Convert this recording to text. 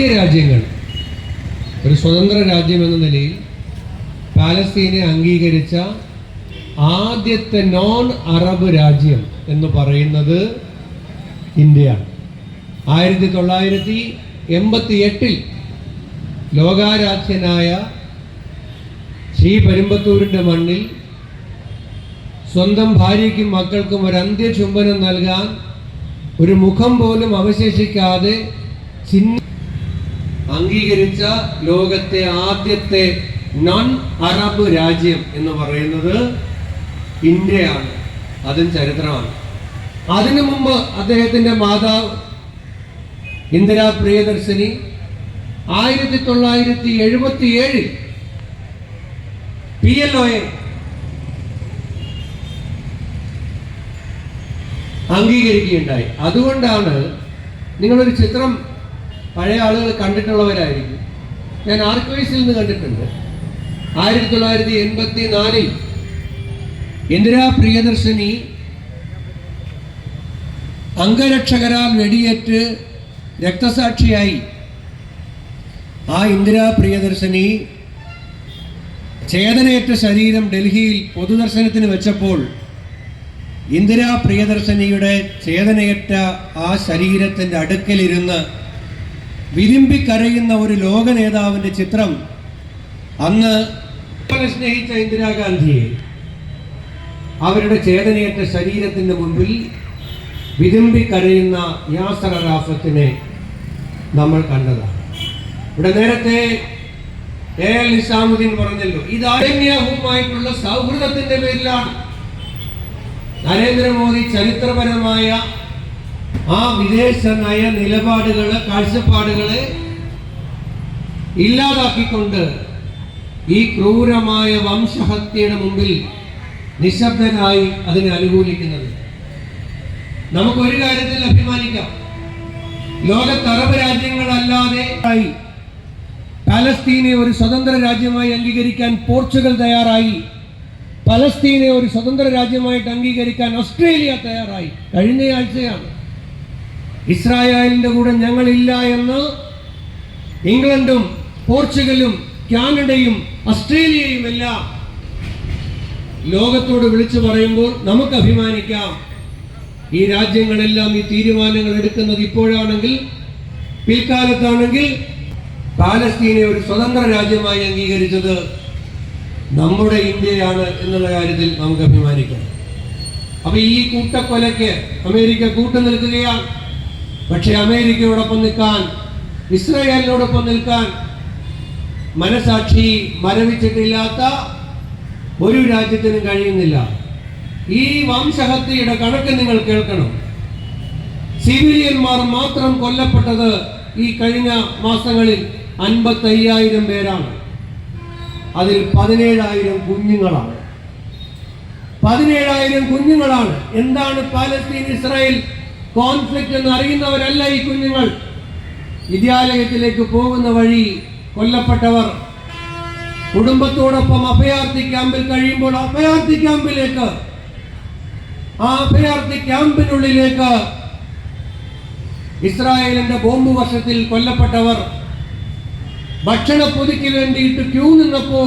ആദ്യ രാജ്യങ്ങൾ. ഒരു സ്വതന്ത്ര രാജ്യം എന്ന നിലയിൽ പാലസ്തീനെ അംഗീകരിച്ച ആദ്യത്തെ നോൺ അറബ് രാജ്യം എന്ന് പറയുന്നത് ഇന്ത്യയാണ്. ആയിരത്തി തൊള്ളായിരത്തി എൺപത്തി എട്ടിൽ ലോകാരാധ്യനായ ശ്രീ പെരുമ്പത്തൂരിന്റെ മണ്ണിൽ സ്വന്തം ഭാര്യയ്ക്കും മക്കൾക്കും ഒരു അന്ത്യചുംബനം നൽകാൻ ഒരു മുഖം പോലും അവശേഷിക്കാതെ ചിഹ്ന അംഗീകരിച്ച ലോകത്തെ ആദ്യത്തെ നോൺ അറബ് രാജ്യം എന്ന് പറയുന്നത് ഇന്ത്യയാണ്. അതും ചരിത്രമാണ്. അതിനു മുമ്പ് അദ്ദേഹത്തിന്റെ മാതാവ് ഇന്ദിരാ പ്രിയദർശിനി ആയിരത്തി തൊള്ളായിരത്തി എഴുപത്തി ഏഴിൽ പി എൽ ഒയെ അംഗീകരിക്കുകയുണ്ടായി. അതുകൊണ്ടാണ് നിങ്ങളൊരു ചിത്രം പഴയ ആളുകൾ കണ്ടിട്ടുള്ളവരായിരിക്കും. ഞാൻ ആർക്കൈവ്സിൽ നിന്ന് കണ്ടിട്ടുണ്ട്. ആയിരത്തി തൊള്ളായിരത്തി എൺപത്തി നാലിൽ ഇന്ദിരാ പ്രിയദർശിനി അംഗരക്ഷകരാൽ വെടിയേറ്റ് രക്തസാക്ഷിയായി. ആ ഇന്ദിരാ പ്രിയദർശിനി ചേതനയേറ്റ ശരീരം ഡൽഹിയിൽ പൊതുദർശനത്തിന് വെച്ചപ്പോൾ ഇന്ദിരാ പ്രിയദർശിനിയുടെ ചേതനയേറ്റ ആ ശരീരത്തിന്റെ അടുക്കലിരുന്ന് വിരുമ്പിക്കരയുന്ന ഒരു ലോക നേതാവിന്റെ ചിത്രം അന്ന് സ്നേഹിച്ച ഇന്ദിരാഗാന്ധിയെ അവരുടെ ചേതനയേറ്റ ശരീരത്തിന്റെ മുമ്പിൽ വിരുമ്പിക്കരയുന്ന യാസർ അറാഫത്തിനെ നമ്മൾ കണ്ടതാണ്. ഇവിടെ നേരത്തെ എ എൽ നിസാമുദ്ദീൻ പറഞ്ഞല്ലോ ഇത് അരണ്യവുമായിട്ടുള്ള സൗഹൃദത്തിന്റെ പേരിലാണ്. നരേന്ദ്രമോദി ചരിത്രപരമായ ആ വിദേശ നയ നിലപാടുകൾ കാഴ്ചപ്പാടുകളെ ഇല്ലാതാക്കിക്കൊണ്ട് ഈ ക്രൂരമായ വംശഹത്യയുടെ മുമ്പിൽ നിശബ്ദനായി അതിനെ അനുകൂലിക്കുന്നത്. നമുക്കൊരു കാര്യത്തിൽ അഭിമാനിക്കാം. ലോകത്ത് അറബ് രാജ്യങ്ങളല്ലാതെ പാലസ്തീനെ ഒരു സ്വതന്ത്ര രാജ്യമായി അംഗീകരിക്കാൻ പോർച്ചുഗൽ തയ്യാറായി. പലസ്തീനെ ഒരു സ്വതന്ത്ര രാജ്യമായിട്ട് അംഗീകരിക്കാൻ ഓസ്ട്രേലിയ തയ്യാറായി. കഴിഞ്ഞയാഴ്ചയാണ് ഇസ്രായേലിന്റെ കൂടെ ഞങ്ങളില്ല എന്ന് ഇംഗ്ലണ്ടും പോർച്ചുഗലും കാനഡയും ഓസ്ട്രേലിയയും എല്ലാം ലോകത്തോട് വിളിച്ചു പറയുമ്പോൾ നമുക്ക് അഭിമാനിക്കാം. ഈ രാജ്യങ്ങളെല്ലാം ഈ തീരുമാനങ്ങൾ എടുക്കുന്നത് ഇപ്പോഴാണെങ്കിൽ പിൽക്കാലത്താണെങ്കിൽ പാലസ്തീനെ ഒരു സ്വതന്ത്ര രാജ്യമായി അംഗീകരിച്ചത് നമ്മുടെ ഇന്ത്യയാണ് എന്നുള്ള കാര്യത്തിൽ നമുക്ക് അഭിമാനിക്കാം. അപ്പൊ ഈ കൂട്ടക്കൊലയ്ക്ക് അമേരിക്ക കൂട്ടു നിൽക്കുകയാണ്. പക്ഷെ അമേരിക്കയോടൊപ്പം നിൽക്കാൻ ഇസ്രായേലിനോടൊപ്പം നിൽക്കാൻ മനസാക്ഷി മരവിച്ചിട്ടില്ലാത്ത ഒരു രാജ്യത്തിനും കഴിയുന്നില്ല. ഈ വംശഹത്യയുടെ കണക്ക് നിങ്ങൾ കേൾക്കണം. സിവിലിയന്മാർ മാത്രം കൊല്ലപ്പെട്ടത് ഈ കഴിഞ്ഞ മാസങ്ങളിൽ അൻപത്തയ്യായിരം പേരാണ്. അതിൽ പതിനേഴായിരം കുഞ്ഞുങ്ങളാണ്. പതിനേഴായിരം കുഞ്ഞുങ്ങളാണ്. എന്താണ് പാലസ്തീൻ ഇസ്രായേൽ കോൺഫ്ലിക്റ്റ് എന്ന് അറിയുന്നവരല്ല ഈ കുഞ്ഞുങ്ങൾ. വിദ്യാലയത്തിലേക്ക് പോകുന്ന വഴി കൊല്ലപ്പെട്ടവർ. കുടുംബത്തോടൊപ്പം അഭയാർത്ഥി ക്യാമ്പിൽ കഴിയുമ്പോൾ അഭയാർത്ഥി ക്യാമ്പിലേക്ക്. ആ അഭയാർത്ഥി ക്യാമ്പിനുള്ളിലേക്ക് ഇസ്രായേലിന്റെ ബോംബ് വർഷത്തിൽ കൊല്ലപ്പെട്ടവർ. ഭക്ഷണ പൊതിക്ക് വേണ്ടിയിട്ട് ക്യൂ നിന്നപ്പോൾ